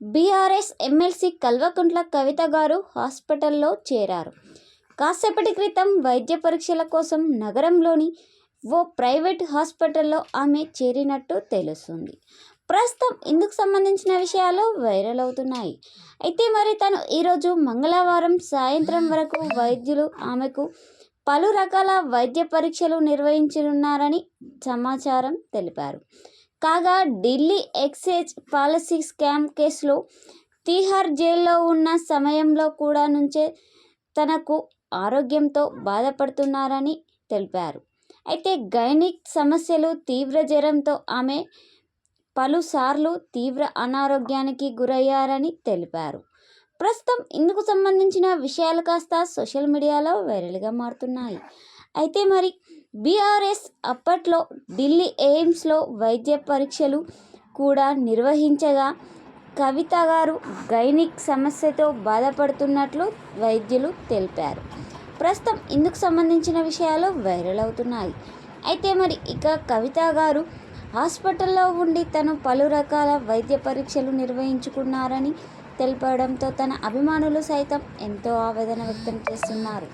BRS MLC Kalvakuntla Kavitha గారు హాస్పిటల్లో చేరారు. కాసేపటి క్రితం వైద్య పరీక్షల కోసం నగరంలోని ఓ ప్రైవేట్ హాస్పిటల్లో ఆమె చేరినట్టు తెలుస్తుంది. ప్రస్తుతం ఇందుకు సంబంధించిన విషయాలు వైరల్ అవుతున్నాయి. అయితే మరి తను ఈరోజు మంగళవారం సాయంత్రం వరకు వైద్యులు ఆమెకు పలు రకాల వైద్య పరీక్షలు నిర్వహించనున్నారని సమాచారం తెలిపారు. కాగా ఢిల్లీ ఎక్సేజ్ పాలసీ స్కామ్ కేసులో తీహార్ జైల్లో ఉన్న సమయంలో కూడా నుంచే తనకు ఆరోగ్యంతో బాధపడుతున్నారని తెలిపారు. అయితే గైనిక్ సమస్యలు తీవ్ర జ్వరంతో ఆమె పలుసార్లు తీవ్ర అనారోగ్యానికి గురయ్యారని తెలిపారు. ప్రస్తుతం ఇందుకు సంబంధించిన విషయాలు కాస్త సోషల్ మీడియాలో వైరల్గా మారుతున్నాయి. అయితే మరి బీఆర్ఎస్ అప్పట్లో ఢిల్లీ ఎయిమ్స్లో వైద్య పరీక్షలు కూడా నిర్వహించగా కవిత గారు గైనిక్ సమస్యతో బాధపడుతున్నట్లు వైద్యులు తెలిపారు. ప్రస్తుతం ఇందుకు సంబంధించిన విషయాలు వైరల్ అవుతున్నాయి. అయితే మరి ఇక కవిత గారు హాస్పిటల్లో ఉండి తను పలు రకాల వైద్య పరీక్షలు నిర్వహించుకున్నారని తెలిపడంతో తన అభిమానులు సైతం ఎంతో ఆవేదన వ్యక్తం చేస్తున్నారు.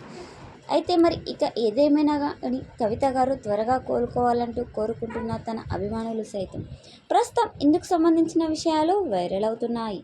అయితే మరి ఇక ఏదేమైనా కానీ కవిత గారు త్వరగా కోలుకోవాలంటూ కోరుకుంటున్న తన అభిమానులు సైతం. ప్రస్తుతం ఇందుకు సంబంధించిన విషయాలు వైరల్ అవుతున్నాయి.